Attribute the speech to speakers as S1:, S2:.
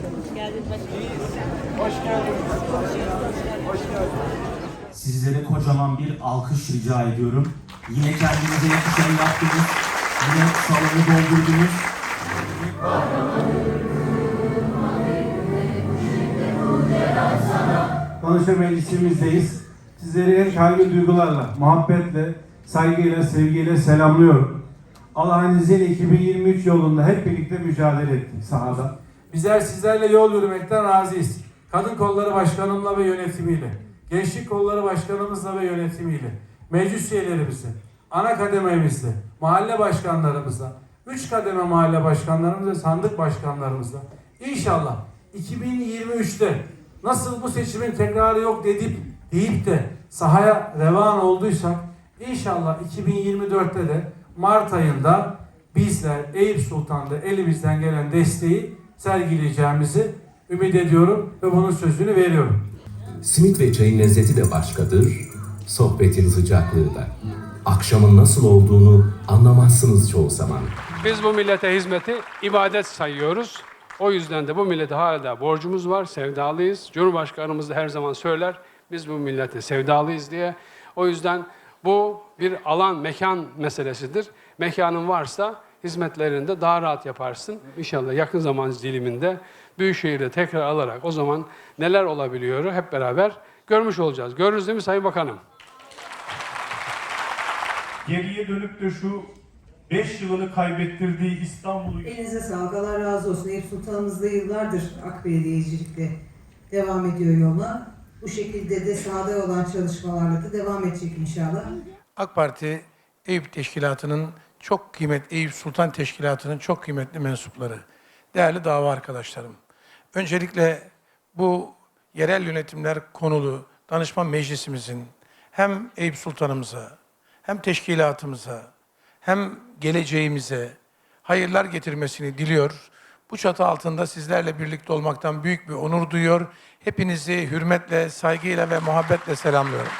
S1: Hoş geldiniz başkanım.
S2: Hoş geldiniz. Hoş geldiniz.
S3: Sizlere kocaman bir alkış rica ediyorum. Yine kendinize yakışanı yaptınız. Yine salonu doldurdunuz.
S2: Danışma meclisimizdeyiz. Sizleri en kalbi duygularla, muhabbetle, saygıyla, sevgiyle selamlıyorum. Allah'ın izniyle 2023 yolunda hep birlikte mücadele ettik sahada.
S4: Bizler sizlerle yol yürümekten razıyız. Kadın kolları başkanımla ve yönetimiyle, gençlik kolları başkanımızla ve yönetimiyle, meclis üyelerimizle, ana kadememizle, mahalle başkanlarımızla, üç kademe mahalle başkanlarımızla, sandık başkanlarımızla. İnşallah 2023'te nasıl bu seçimin tekrarı yok dedip deyip de sahaya revan olduysak inşallah 2024'te de Mart ayında bizler Eyüp Sultan'da elimizden gelen desteği sergileyeceğimizi ümit ediyorum ve bunun sözünü veriyorum.
S5: Simit ve çayın lezzeti de başkadır, sohbetin sıcaklığı da. Akşamın nasıl olduğunu anlamazsınız çoğu zaman.
S6: Biz bu millete hizmeti ibadet sayıyoruz. O yüzden de bu millete hala borcumuz var, sevdalıyız. Cumhurbaşkanımız da her zaman söyler, biz bu millete sevdalıyız diye. O yüzden bu bir alan, mekan meselesidir. Mekanın varsa hizmetlerini de daha rahat yaparsın. İnşallah yakın zaman diliminde Büyükşehir'de tekrar alarak o zaman neler olabiliyor hep beraber görmüş olacağız. Görürüz değil mi Sayın Bakanım?
S7: geriye dönüp de şu 5 yılını kaybettirdiği İstanbul'u
S8: Elinize sağlık. Allah razı olsun. Eyüp Sultanımız da yıllardır AK devam ediyor yola. Bu şekilde de sahada olan çalışmalarla da devam edecek inşallah.
S9: AK Parti Eyüp Teşkilatı'nın çok kıymetli, Eyüp Sultan Teşkilatı'nın çok kıymetli mensupları, değerli dava arkadaşlarım. Öncelikle bu yerel yönetimler konulu danışman meclisimizin hem Eyüp Sultanımıza, hem teşkilatımıza, hem geleceğimize hayırlar getirmesini diliyor. Bu çatı altında sizlerle birlikte olmaktan büyük bir onur duyuyor. Hepinizi hürmetle, saygıyla ve muhabbetle selamlıyorum.